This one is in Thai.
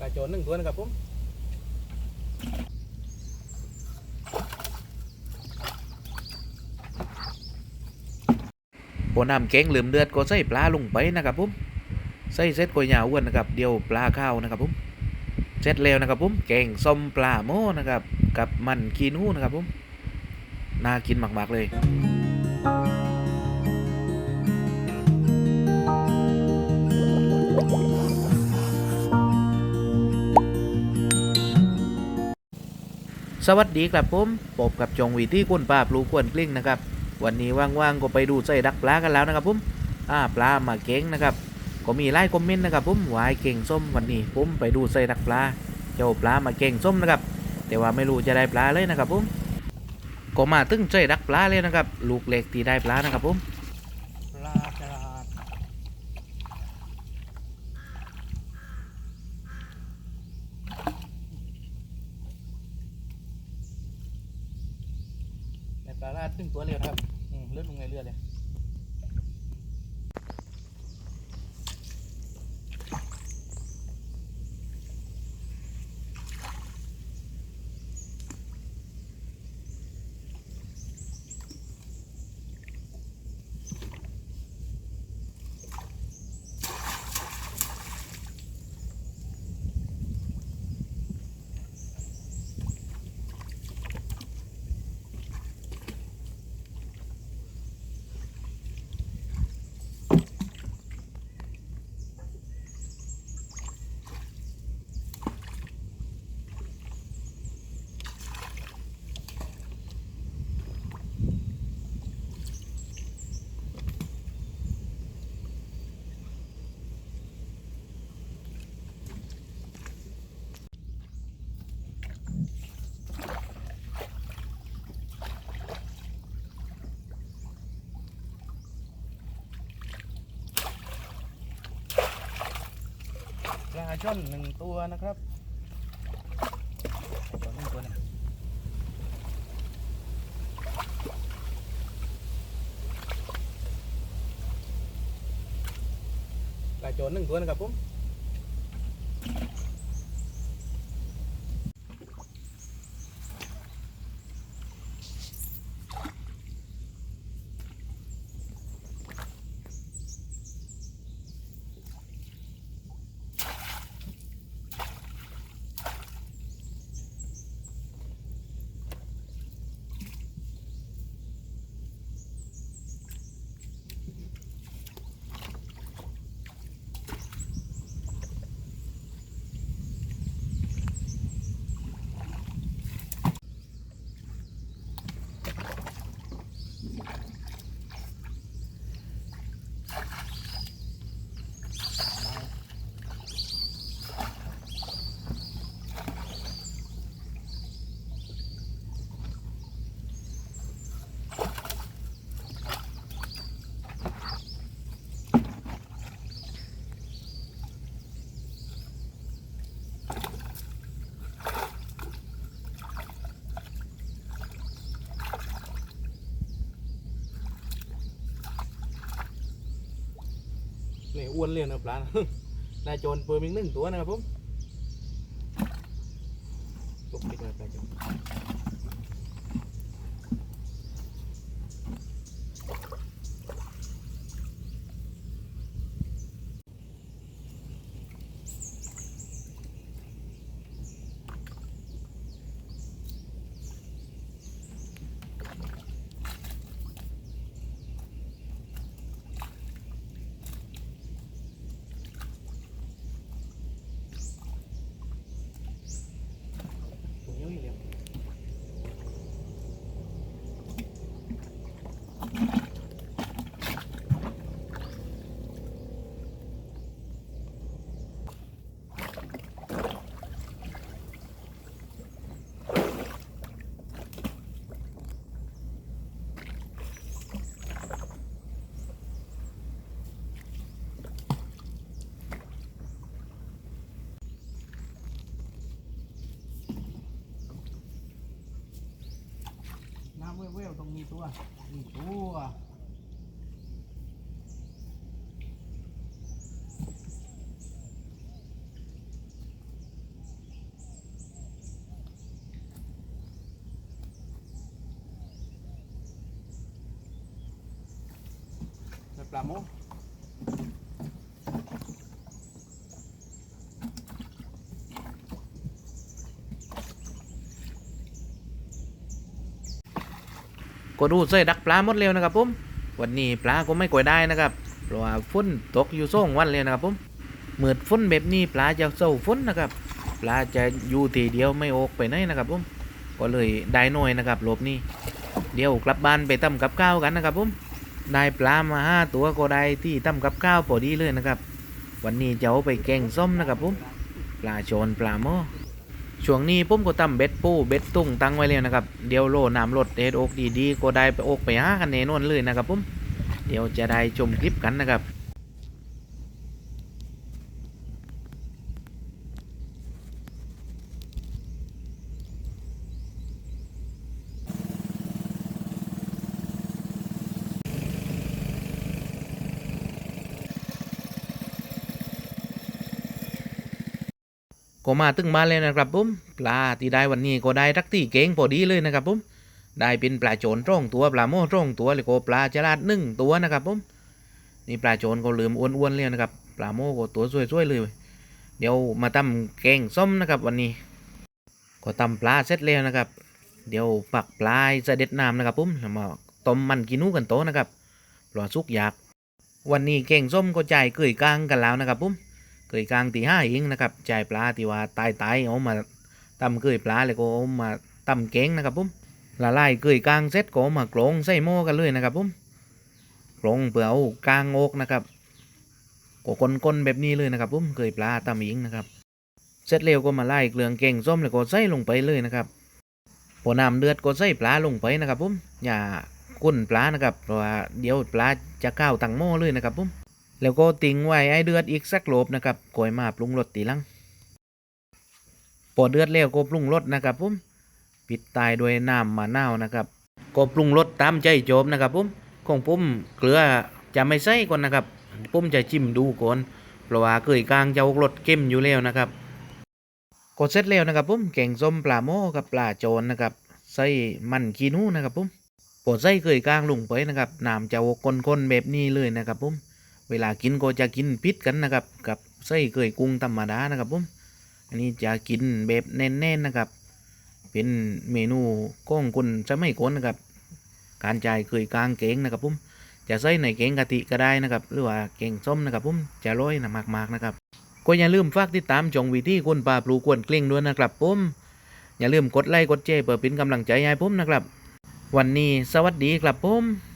ปลาโจนหนึ่งตัวนะครับผมพอน้ำแกงเหลือมเดือดก็ใส่ปลาลงไปนะครับผมใส่เสร็จก็อย่าอ้วนนะครับเดี๋ยวปลาข้าวนะครับผมเสร็จแล้วนะครับผมแกงส้มปลาโมนะครับ กับมันกีนูนะครับผมน่ากินมากๆเลย วัสดีครับผมพบกับจงวีที่คุณป้าปลูกควนกลิ้งนะครับ วันนี้ว่างๆก็ไปดูใส่ดักปลากันแล้วนะครับผมอ่าปลามาเก่งนะครับ ก็มีไล่คอมเมนต์นะครับผมวายเก่งส้มวันนี้ผมไปดูใส่ดักปลา เจ้าปลามาเก่งส้มนะครับ แต่ว่าไม่รู้จะได้ปลาเลยนะครับผมก็มาตึ้งใส่ดักปลาเลยนะครับ ลูกเล็กที่ได้ปลานะครับผม ปลาฉลาดใน ปลาลาดตึ้งตัวเรียวนะครับ อืมเลือดลงในเรือเลยาช่อนหนึ่งตัวนะครับก่อนหนึ่งตัวนะปลาโจนหนึ่งตัวนะครับผม นี่อ้วนเรียนนะปลานายโจรเปิดมีหนึ่งตัวนะครับผม กี่ตัวกี่ตัวปลาโม ก็ดูเส้ดักปลาหมดเร็วนะครับผมวันนี้ปลาก็ไม่ก่อยได้นะครับเพราะว่าฝนตกอยู่ส่งวันเลยนะครับผมเมื่อฝนแบบนี้ปลาจะเศร้าฝนนะครับปลาจะอยู่ทีเดียวไม่ออกไปไหนนะครับผมก็เลยได้น้อยนะครับหลบนี้เดี๋ยวกลับบ้านไปทำกับข้าวกันนะครับผมได้ปลามาห้าตัวก็ได้ที่ทำกับข้าวพอดีเลยนะครับ วันนี้จะเอาไปแกงส้มนะครับผมปลาโจนปลาหม้อ ช่วงนี้ปุ้มก็ตำเบ็ดปูเบ็ดตุ้งตั้งไว้แล้วนะครับ เดี๋ยวโลน้ำรดเด็ดอกดีๆก็ได้ไปอกไปหากันแน่นอนเลยนะครับปุ้มเดี๋ยวจะได้ชมคลิปกันนะครับ ก็มาถึงบ้านแล้วนะครับผมปลาที่ได้วันนี้ก็ได้รักที่เก่งพอดีเลยนะครับผมได้เป็นปลาโจนร่องตัวปลาโม่ร่องตัวแล้วก็ปลาจลาดหนึ่งตัวนะครับผมนี่ปลาโจนก็ลืมอ้วนๆเลยนะครับปลาโม่ก็ตัวสวยๆเลย เดี๋ยวมาทำแกงส้มนะครับวันนี้ ก็ตำปลาเสร็จแล้วนะครับ เดี๋ยวปักปลายเสด็จน้ำนะครับผมแล้วมาต้มมันกินูกันโตนะครับปลาสุกอยาก วันนี้แกงส้มก็จ่ายเกยกลางกันแล้วนะครับผม เกยกลางตีห้าเองนะครับจ่ายปลาที่ว่าตายตายเอามาตำเกยปลาแล้วก็เอามาตำแกงนะครับผมละลายเกยกลางเสร็จก็มากรงใส่หม้อกันเลยนะครับผมกรงเปลือากลางอกนะครับก็คนๆแบบนี้เลยนะครับผมเกยปลาตำเองนะครับ เสร็จแล้วก็มาไล่เกลืองแกงส้มแล้วก็ใส่ลงไปเลยนะครับพอน้ำเดือดก็ใส่ปลาลงไปนะครับผมอย่าก้นปลานะครับเพราะว่าเดี๋ยวปลาจะก้าวตังหม้อเลยนะครับผม แล้วก็ติ้งไว้ให้เดือดอีกสักโลบนะครับก่อยมาปรุงรสตีลังพอเดือดแล้วก็ปรุงรสนะครับผมปิดตายด้วยน้ำมะนาวนะครับก็ปรุงรสตามใจโจมนะครับผมของผมเกลือจะไม่ใส่ก่อนนะครับผมจะจิ้มดูก่อนเพราะว่าเคยกลางจะอกรสเข้มอยู่แล้วนะครับก็เสร็จแล้วนะครับผมแกงส้มปลาโมกับปลาโจนนะครับใส่มันขีนูนะครับผมพอใส่เคยกลางลงไปนะครับน้ำจะออกข้นๆแบบนี้เลยนะครับผม เวลากินก็จะกินพิษกันนะครับ กับไส้เกยกุ้งธรรมดานะครับผมอันนี้จะกินแบบแน่นๆนะครับ เป็นเมนูก้องคนจะไม่ก้นนะครับ การจ่ายเกยกลางเกงนะครับผมจะใส่ในเกงกะทิก็ได้นะครับ หรือว่าเกงส้มนะครับผมจะร้อยนะมากๆนะครับก็อย่าลืมฝากติดตามจองวิธีคนป่าปลูกกวนเกลี้ยงด้วยนะครับผมอย่าลืมกดไลค์กดแชร์เพื่อเป็นกำลังใจให้ผมนะครับ วันนี้สวัสดีครับผม